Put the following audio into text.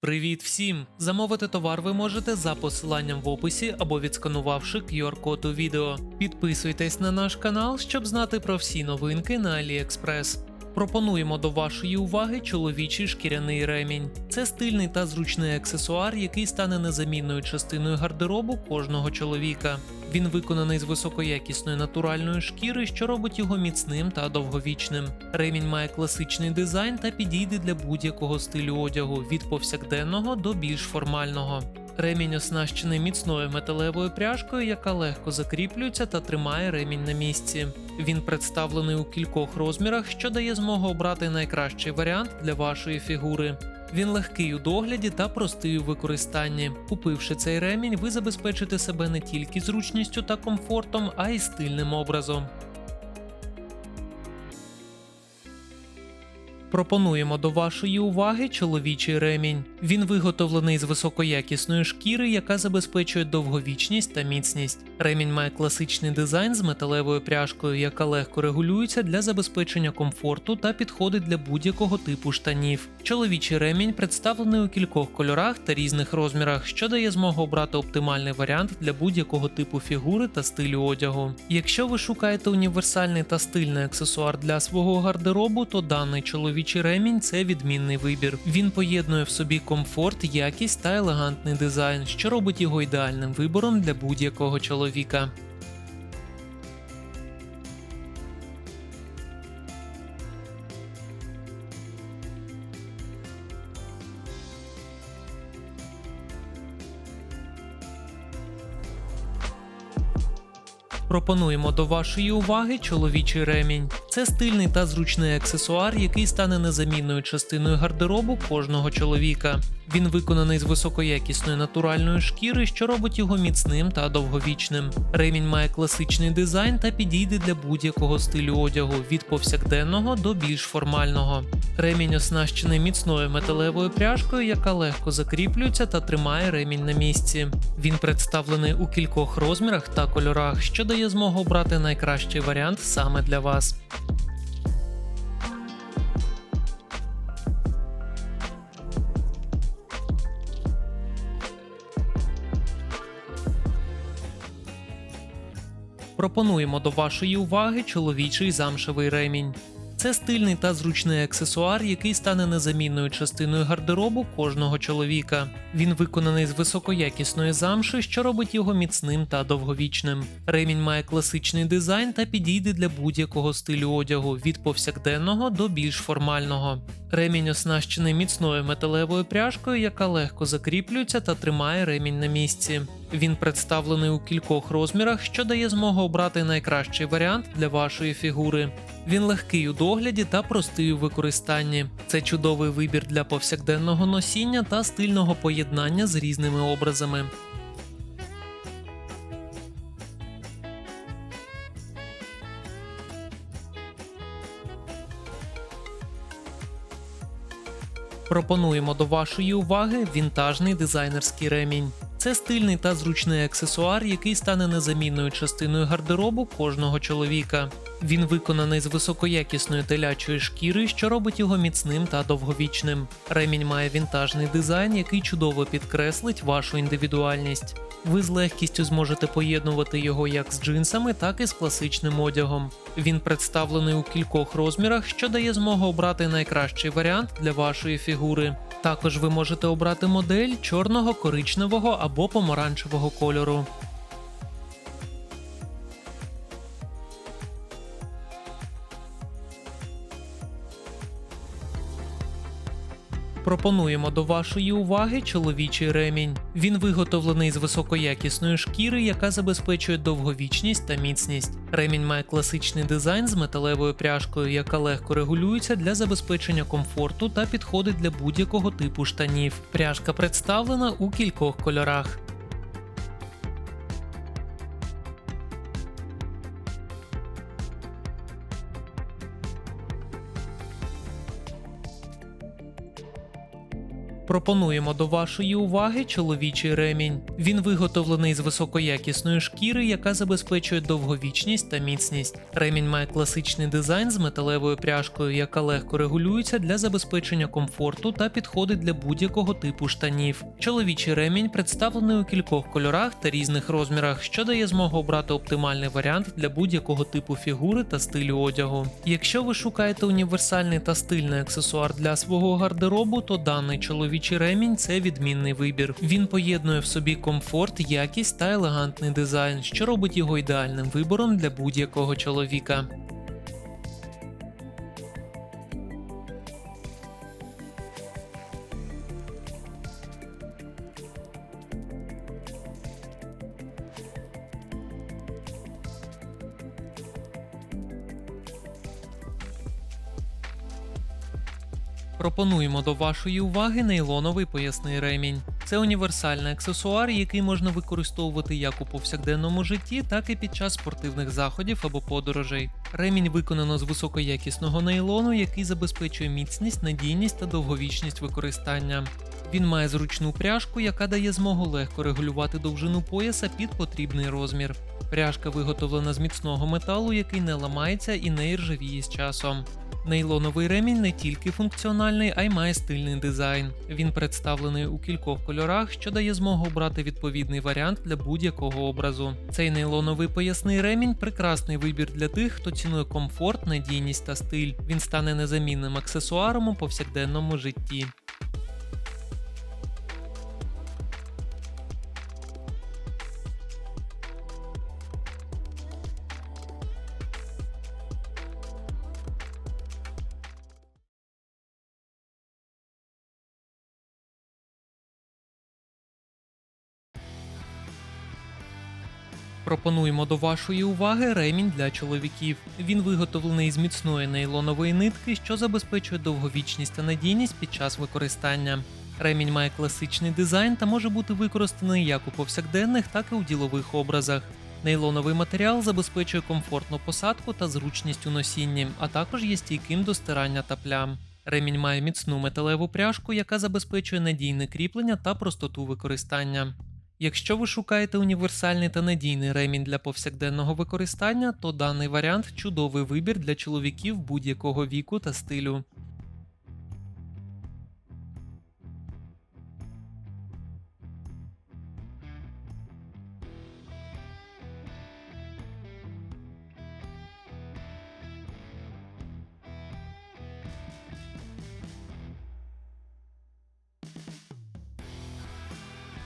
Привіт всім! Замовити товар ви можете за посиланням в описі або відсканувавши QR-код у відео. Підписуйтесь на наш канал, щоб знати про всі новинки на AliExpress. Пропонуємо до вашої уваги чоловічий шкіряний ремінь. Це стильний та зручний аксесуар, який стане незамінною частиною гардеробу кожного чоловіка. Він виконаний з високоякісної натуральної шкіри, що робить його міцним та довговічним. Ремінь має класичний дизайн та підійде для будь-якого стилю одягу від повсякденного до більш формального. Ремінь оснащений міцною металевою пряжкою, яка легко закріплюється та тримає ремінь на місці. Він представлений у кількох розмірах, що дає змогу обрати найкращий варіант для вашої фігури. Він легкий у догляді та простий у використанні. Купивши цей ремінь, ви забезпечите себе не тільки зручністю та комфортом, а й стильним образом. Пропонуємо до вашої уваги чоловічий ремінь. Він виготовлений з високоякісної шкіри, яка забезпечує довговічність та міцність. Ремінь має класичний дизайн з металевою пряжкою, яка легко регулюється для забезпечення комфорту та підходить для будь-якого типу штанів. Чоловічий ремінь представлений у кількох кольорах та різних розмірах, що дає змогу обрати оптимальний варіант для будь-якого типу фігури та стилю одягу. Якщо ви шукаєте універсальний та стильний аксесуар для свого гардеробу, то даний чоловічий ремінь це відмінний вибір. Він поєднує в собі комфорт, якість та елегантний дизайн, що робить його ідеальним вибором для будь-якого чоловіка. Пропонуємо до вашої уваги чоловічий ремінь. Це стильний та зручний аксесуар, який стане незамінною частиною гардеробу кожного чоловіка. Він виконаний з високоякісної натуральної шкіри, що робить його міцним та довговічним. Ремінь має класичний дизайн та підійде для будь-якого стилю одягу від повсякденного до більш формального. Ремінь оснащений міцною металевою пряжкою, яка легко закріплюється та тримає ремінь на місці. Він представлений у кількох розмірах та кольорах, що дає змогу обрати найкращий варіант саме для вас. Пропонуємо до вашої уваги чоловічий замшевий ремінь. Це стильний та зручний аксесуар, який стане незамінною частиною гардеробу кожного чоловіка. Він виконаний з високоякісної замши, що робить його міцним та довговічним. Ремінь має класичний дизайн та підійде для будь-якого стилю одягу від повсякденного до більш формального. Ремінь оснащений міцною металевою пряжкою, яка легко закріплюється та тримає ремінь на місці. Він представлений у кількох розмірах, що дає змогу обрати найкращий варіант для вашої фігури. Він легкий у догляді та простий у використанні. Це чудовий вибір для повсякденного носіння та стильного поєднання з різними образами. Пропонуємо до вашої уваги вінтажний дизайнерський ремінь. Це стильний та зручний аксесуар, який стане незамінною частиною гардеробу кожного чоловіка. Він виконаний з високоякісної телячої шкіри, що робить його міцним та довговічним. Ремінь має вінтажний дизайн, який чудово підкреслить вашу індивідуальність. Ви з легкістю зможете поєднувати його як з джинсами, так і з класичним одягом. Він представлений у кількох розмірах, що дає змогу обрати найкращий варіант для вашої фігури. Також ви можете обрати модель чорного, коричневого або помаранчевого кольору. Пропонуємо до вашої уваги чоловічий ремінь. Він виготовлений з високоякісної шкіри, яка забезпечує довговічність та міцність. Ремінь має класичний дизайн з металевою пряжкою, яка легко регулюється для забезпечення комфорту та підходить для будь-якого типу штанів. Пряжка представлена у кількох кольорах. Пропонуємо до вашої уваги чоловічий ремінь. Він виготовлений з високоякісної шкіри, яка забезпечує довговічність та міцність. Ремінь має класичний дизайн з металевою пряжкою, яка легко регулюється для забезпечення комфорту та підходить для будь-якого типу штанів. Чоловічий ремінь представлений у кількох кольорах та різних розмірах, що дає змогу обрати оптимальний варіант для будь-якого типу фігури та стилю одягу. Якщо ви шукаєте універсальний та стильний аксесуар для свого гардеробу, то даний чоловічий ремінь це відмінний вибір. Він поєднує в собі комфорт, якість та елегантний дизайн, що робить його ідеальним вибором для будь-якого чоловіка. Пропонуємо до вашої уваги нейлоновий поясний ремінь. Це універсальний аксесуар, який можна використовувати як у повсякденному житті, так і під час спортивних заходів або подорожей. Ремінь виконано з високоякісного нейлону, який забезпечує міцність, надійність та довговічність використання. Він має зручну пряжку, яка дає змогу легко регулювати довжину пояса під потрібний розмір. Пряжка виготовлена з міцного металу, який не ламається і не іржавіє з часом. Нейлоновий ремінь не тільки функціональний, а й має стильний дизайн. Він представлений у кількох кольорах, що дає змогу обрати відповідний варіант для будь-якого образу. Цей нейлоновий поясний ремінь прекрасний вибір для тих, хто цінує комфорт, надійність та стиль. Він стане незамінним аксесуаром у повсякденному житті. Пропонуємо до вашої уваги ремінь для чоловіків. Він виготовлений з міцної нейлонової нитки, що забезпечує довговічність та надійність під час використання. Ремінь має класичний дизайн та може бути використаний як у повсякденних, так і у ділових образах. Нейлоновий матеріал забезпечує комфортну посадку та зручність у носінні, а також є стійким до стирання та плям. Ремінь має міцну металеву пряжку, яка забезпечує надійне кріплення та простоту використання. Якщо ви шукаєте універсальний та надійний ремінь для повсякденного використання, то даний варіант чудовий вибір для чоловіків будь-якого віку та стилю.